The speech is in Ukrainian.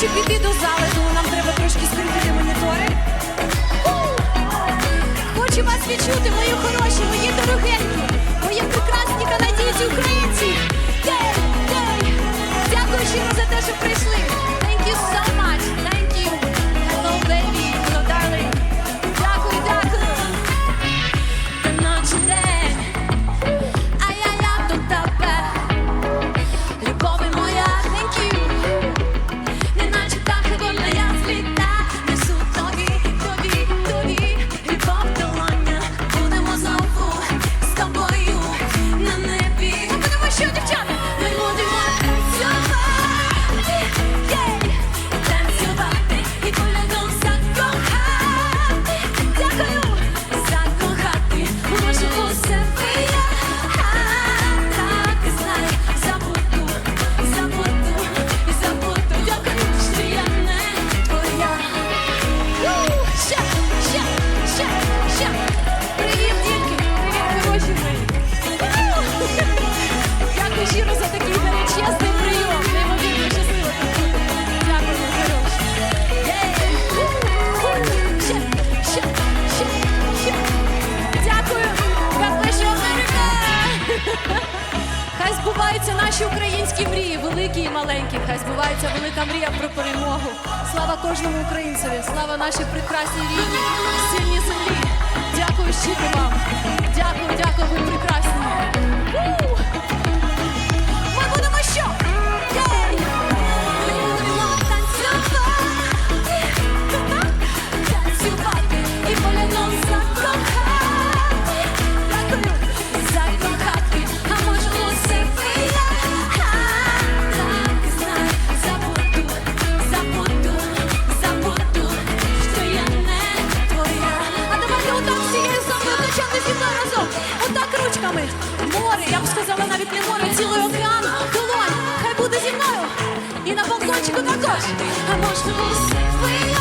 Хочу піти до залежу, нам треба трошки Ще. Привіт, хороші мої! Щиро за такий величезний прийом. Неймовірно щасливо. Дякую, хороші. Дякую. Так лише Америка. Хай збуваються наші українські мрії, великі і маленькі. Хай збувається велика мрія про перемогу. Слава кожному українцеві, слава нашій прекрасній рідні. дівчата зі мною разом. Отак ручками. Море, я б сказала, навіть не море, цілий океан. Долонь, хай буде зі мною. І на балкончику також. А може було